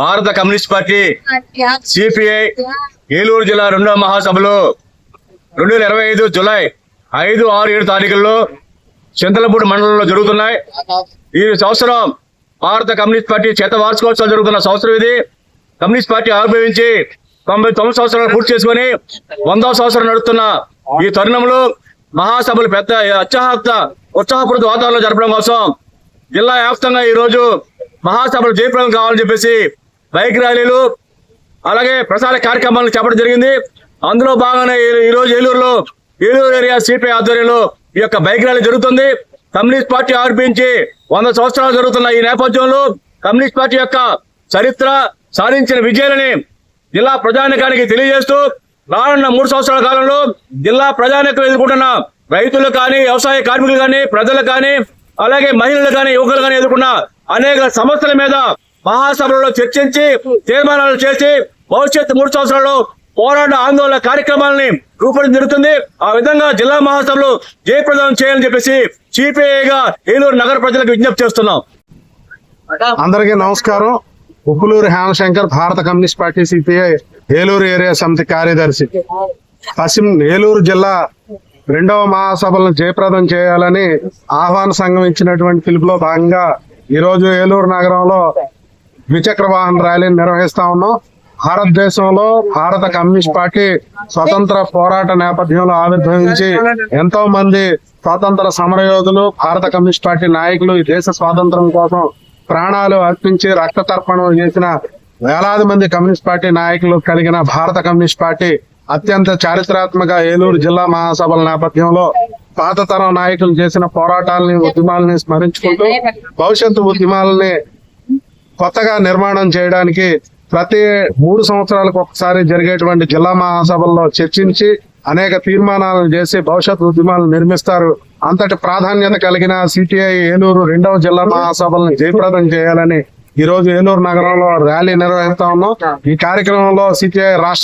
భారత communist party CPI Eluru జిల్లా రెండవ మహాసభలో రెండు వేల ఇరవై ఐదు జులై ఐదు ఆరు ఏడు తారీఖుల్లో చింతలపూడి మండలంలో జరుగుతున్నాయి. ఈ సంవత్సరం భారత కమ్యూనిస్ట్ పార్టీ చేత వార్షికోత్సవం జరుగుతున్న సంవత్సరం ఇది. కమ్యూనిస్ట్ పార్టీ ఆవిర్భవించి తొంభై తొమ్మిది సంవత్సరాలు పూర్తి చేసుకుని వందో సంవత్సరం నడుస్తున్న ఈ తరుణంలో మహాసభలు పెద్ద అత్యాహత ఉత్సాహపూరిత వాతావరణంలో జరపడం కోసం జిల్లా వ్యాప్తంగా ఈ రోజు మహాసభలు జయప్రదం కావాలని చెప్పేసి బైక్ ర్యాలీలు అలాగే ప్రసార కార్యక్రమాలు చేపట్టడం జరిగింది. అందులో భాగంగానే ఈరోజు ఏలూరులో ఏలూరు ఏరియా సిపిఐ ఆధ్వర్యంలో ఈ యొక్క బైక్ ర్యాలీ జరుగుతుంది. కమ్యూనిస్ట్ పార్టీ ఆర్పించి వంద సంవత్సరాలు జరుగుతున్న ఈ నేపథ్యంలో కమ్యూనిస్ట్ పార్టీ యొక్క చరిత్ర సాధించిన విజయాలని జిల్లా ప్రజానికానికి తెలియజేస్తూ రానున్న మూడు సంవత్సరాల కాలంలో జిల్లా ప్రజానికం ఎదుర్కొంటున్న రైతులు కానీ వ్యవసాయ కార్మికులు కానీ ప్రజలు కానీ అలాగే మహిళలు కానీ యువకులు కానీ ఎదుర్కొన్న అనేక సమస్యల మీద మహాసభలలో చర్చించి తీర్మానాలు చేసి భవిష్యత్తు మూడు సంవత్సరాల్లో పోరాట ఆందోళన కార్యక్రమాలని రూపొందించడం జరుగుతుంది. ఆ విధంగా జిల్లా మహాసభలు జయప్రదం చేయాలని చెప్పేసి సిపిఐగా ఏలూరు నగర ప్రజలకు విజ్ఞప్తి చేస్తున్నాం. అందరికీ నమస్కారం. Uppuluru Hemashankar Bharata communist party CPI Eluru area సమితి కార్యదర్శి. పశ్చిమ ఏలూరు జిల్లా రెండవ మహాసభలను జయప్రదం చేయాలని ఆహ్వాన సంఘం ఇచ్చినటువంటి పిలుపులో భాగంగా ఈరోజు ఏలూరు నగరంలో ద్విచక్ర వాహన ర్యాలీని నిర్వహిస్తా ఉన్నాం. భారతదేశంలో భారత కమ్యూనిస్ట్ పార్టీ స్వతంత్ర పోరాట నేపథ్యంలో ఆవిర్భవించి ఎంతో మంది స్వాతంత్ర సమరయోధులు భారత కమ్యూనిస్ట్ పార్టీ నాయకులు ఈ దేశ స్వాతంత్రం కోసం ప్రాణాలు అర్పించి రక్త తర్పణం చేసిన వేలాది మంది కమ్యూనిస్ట్ పార్టీ నాయకులు కలిగిన భారత కమ్యూనిస్ట్ పార్టీ అత్యంత చారిత్రాత్మక ఏలూరు జిల్లా మహాసభల నేపథ్యంలో పాత తరం నాయకులు చేసిన పోరాటాలని ఉద్యమాలని స్మరించుకుంటూ భవిష్యత్తు ఉద్యమాలని కొత్తగా నిర్మాణం చేయడానికి ప్రతి మూడు సంవత్సరాలకు ఒకసారి జరిగేటువంటి జిల్లా మహాసభల్లో చర్చించి అనేక తీర్మానాలను చేసి భవిష్యత్ ఉద్యమాలు నిర్మిస్తారు. అంతటి ప్రాధాన్యత కలిగిన సిటిఐ ఏలూరు రెండవ జిల్లా మహాసభలను జయప్రదం చేయాలని ఈ రోజు ఏలూరు నగరంలో ర్యాలీ నిర్వహిస్తా ఉన్నాం. ఈ కార్యక్రమంలో సిటిఐ రాష్ట్ర